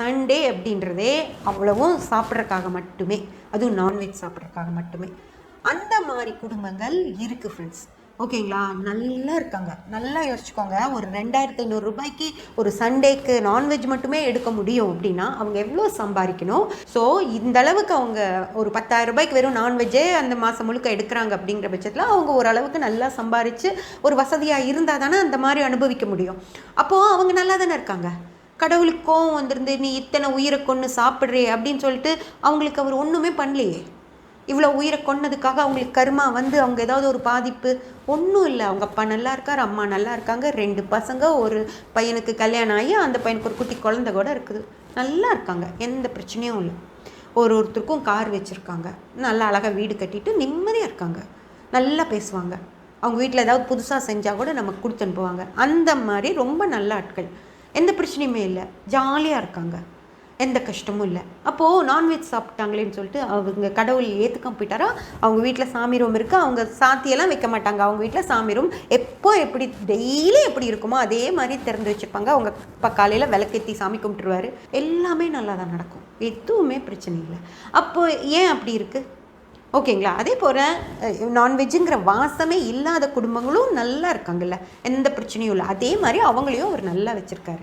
Sunday அப்படின்றதே அவ்வளவும் சாப்பிட்றக்காக மட்டுமே. அதுவும் நான்வெஜ் சாப்பிட்றக்காக மட்டுமே. அந்த மாதிரி குடும்பங்கள் இருக்குது ஃப்ரெண்ட்ஸ் ஓகேங்களா நல்லா இருக்காங்க. நல்லா யோசிச்சுக்கோங்க. ஒரு ரெண்டாயிரத்தி ஐநூறு ரூபாய்க்கு ஒரு சண்டேக்கு நான்வெஜ் மட்டுமே எடுக்க முடியும் அப்படின்னா அவங்க எவ்வளோ சம்பாதிக்கணும்? ஸோ இந்த அளவுக்கு அவங்க ஒரு பத்தாயிரம் ரூபாய்க்கு வெறும் நான்வெஜ்ஜே அந்த மாதம் முழுக்க எடுக்கிறாங்க அப்படிங்கிற பட்சத்தில் அவங்க ஓரளவுக்கு நல்லா சம்பாரித்து ஒரு வசதியாக இருந்தால் தானே அந்த மாதிரி அனுபவிக்க முடியும். அப்போது அவங்க நல்லா தானே இருக்காங்க? கடவுளுக்கு கோவம் வந்திருந்து நீ இத்தனை உயிரை கொன்று சாப்பிட்றே அப்படின்னு சொல்லிட்டு அவங்களுக்கு அவர் ஒன்றுமே பண்ணலையே. இவ்வளோ உயிரை கொன்னதுக்காக அவங்களுக்கு கருமா வந்து அவங்க ஏதாவது ஒரு பாதிப்பு ஒன்றும் இல்லை. அவங்க அப்பா நல்லா இருக்கார் அம்மா நல்லா இருக்காங்க. ரெண்டு பசங்க ஒரு பையனுக்கு கல்யாணம் ஆகி அந்த பையனுக்கு ஒரு குட்டி குழந்தை கூட இருக்குது. நல்லா இருக்காங்க எந்த பிரச்சனையும் இல்லை. ஒரு ஒருத்தருக்கும் கார் வச்சுருக்காங்க. நல்லா அழகாக வீடு கட்டிட்டு நிம்மதியாக இருக்காங்க. நல்லா பேசுவாங்க. அவங்க வீட்டில் ஏதாவது புதுசாக செஞ்சால் கூட நமக்கு கொடுத்து அனுப்புவாங்க. அந்த மாதிரி ரொம்ப நல்ல ஆட்கள். எந்த பிரச்சனையுமே இல்லை. ஜாலியாக இருக்காங்க. எந்த கஷ்டமும் இல்லை. அப்போது நான்வெஜ் சாப்பிட்டாங்களேன்னு சொல்லிட்டு அவங்க கடவுள் ஏற்றுக்காம போயிட்டாரா? அவங்க வீட்டில் சாமி ரூம் இருக்குது அவங்க சாத்தியெல்லாம் வைக்க மாட்டாங்க. அவங்க வீட்டில் சாமி ரூம் எப்போ எப்படி டெய்லி எப்படி இருக்குமோ அதே மாதிரி திறந்து வச்சுருப்பாங்க. அவங்க இப்போ காலையில் விளக்கேற்றி சாமி கும்பிட்டுருவாரு. எல்லாமே நல்லா தான் நடக்கும். எதுவுமே பிரச்சனை இல்லை. அப்போது ஏன் அப்படி இருக்குது ஓகேங்களா? அதே போல் நான்வெஜ்ஜுங்கிற வாசமே இல்லாத குடும்பங்களும் நல்லா இருக்காங்கல்ல? எந்த பிரச்சனையும் இல்லை. அதே மாதிரி அவங்களையும் அவர் நல்லா வச்சுருக்காரு.